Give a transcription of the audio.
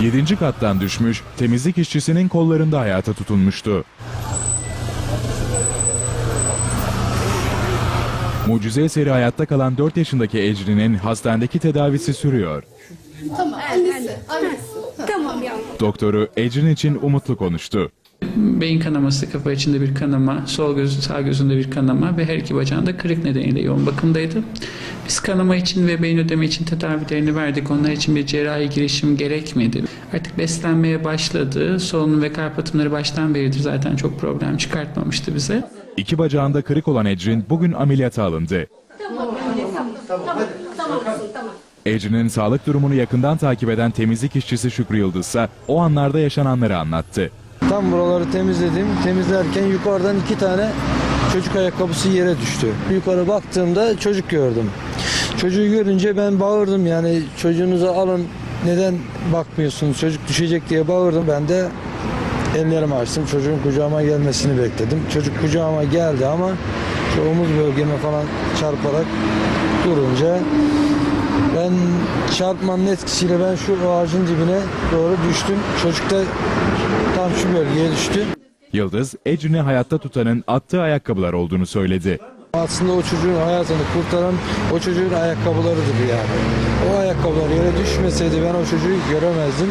Yedinci kattan düşmüş, temizlik işçisinin kollarında hayata tutunmuştu. Mucize eseri hayatta kalan 4 yaşındaki Ecrin'in hastanedeki tedavisi sürüyor. Tamam annesi. Annesi. Tamam yavrum. Doktoru Ecrin için umutlu konuştu. Beyin kanaması, kafa içinde bir kanama, sol göz, sağ gözünde bir kanama ve her iki bacağında kırık nedeniyle yoğun bakımdaydı. Biz kanama için ve beyin ödeme için tedavilerini verdik. Onlar için bir cerrahi girişim gerekmedi. Artık beslenmeye başladı. Solunum ve kalp atımları baştan beridir zaten çok problem çıkartmamıştı bize. İki bacağında kırık olan Ecrin bugün ameliyata alındı. Ecrin'in sağlık durumunu yakından takip eden temizlik işçisi Şükrü Yıldız ise o anlarda yaşananları anlattı. Tam buraları temizledim. Temizlerken yukarıdan iki tane çocuk ayakkabısı yere düştü. Yukarı baktığımda çocuk gördüm. Çocuğu görünce ben bağırdım yani çocuğunuzu alın neden bakmıyorsunuz çocuk düşecek diye bağırdım. Ben de ellerimi açtım çocuğun kucağıma gelmesini bekledim. Çocuk kucağıma geldi ama şu omuz bölgeme falan çarparak durunca ben çarpmanın etkisiyle ben şu ağacın dibine doğru düştüm. Çocuk da tam şu bölgeye düştü. Yıldız, Ecrin'i hayatta tutanın attığı ayakkabılar olduğunu söyledi. Aslında o çocuğun hayatını kurtaran o çocuğun ayakkabılarıdır yani. O ayakkabılar yere düşmeseydi ben o çocuğu göremezdim.